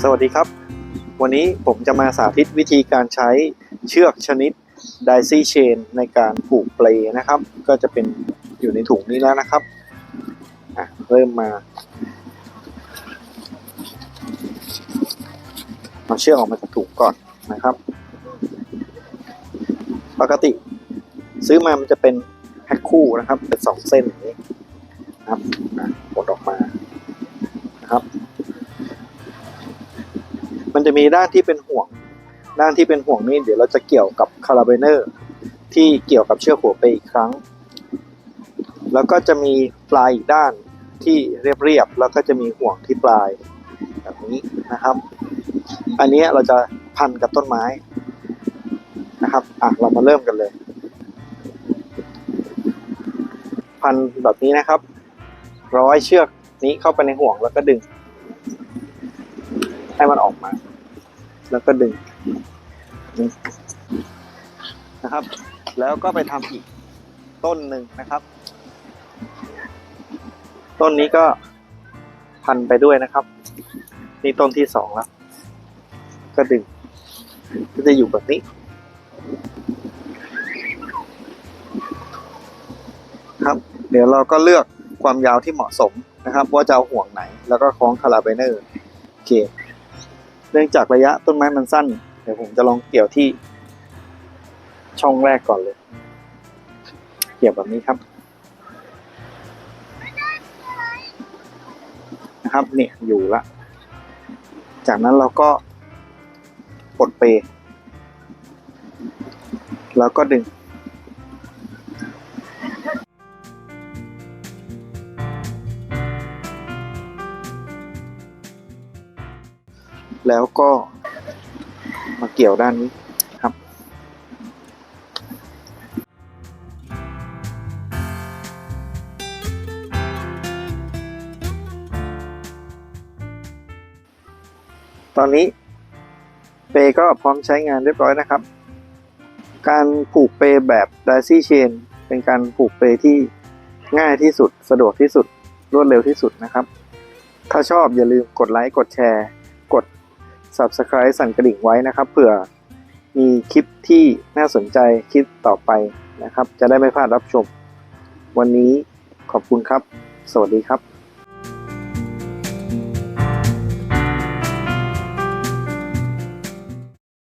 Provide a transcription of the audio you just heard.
สวัสดีครับ วันนี้ผมจะมาสาธิตวิธีการใช้เชือกชนิด d i ซี่เชนในการผูกเปลนะครับ ก็จะเป็นอยู่ในถุงนี้แล้วนะครับอะเริ่มมาเอาเชือกออกมาจากถุงก่อนนะครับ ปกติ ซื้อมามันจะเป็นแพ็คคู่นะครับ เป็นสองเส้นอย่างนี้นะครับอะกดออกมานะครับ มันจะมีด้านที่เป็นห่วง ด้านที่เป็นห่วงนี่เดี๋ยวเราจะเกี่ยวกับคาราเบเนอร์ที่เกี่ยวกับเชือกหัวไปอีกครั้ง แล้วก็จะมีปลายอีกด้านที่เรียบๆแล้วก็จะมีห่วงที่ปลายแบบนี้นะครับ อันนี้เราจะพันกับต้นไม้นะครับอะเรามาเริ่มกันเลย พันแบบนี้นะครับ ร้อยเชือกนี้เข้าไปในห่วงแล้วก็ดึง ให้มันออกมา แล้วก็ดึงนะครับ แล้วก็ไปทำอีกต้นหนึ่งนะครับ ต้นนี้ก็พันไปด้วยนะครับ นี่ต้นที่สองแล้ว ก็ดึง ก็จะอยู่แบบนี้ครับ เดี๋ยวเราก็เลือกความยาวที่เหมาะสมนะครับ ว่าจะเอาห่วงไหน แล้วก็คล้องคาราเบเนอร์โอเค เนื่องจากระยะต้นไม้มันสั้น เดี๋ยวผมจะลองเกี่ยวที่ช่องแรกก่อนเลย เกี่ยวแบบนี้ครับ นะครับเนี่ยอยู่ละ จากนั้นเราก็ปลดเป แล้วก็ดึง แล้วก็มาเกี่ยวด้านนี้ครับตอนนี้เปก็พร้อมใช้งานเรียบร้อยนะครับ การผูกเปแบบด i ซี่เชนเป็นการผูกเปที่ง่ายที่สุด สะดวกที่สุด รวดเร็วที่สุดนะครับ ถ้าชอบอย่าลืมกดไลค์ กดแชร์ Subscribe สั่นกระดิ่งไว้นะครับเผื่อมีคลิปที่น่าสนใจคลิปต่อไปนะครับ จะได้ไม่พลาดรับชม วันนี้ขอบคุณครับ สวัสดีครับ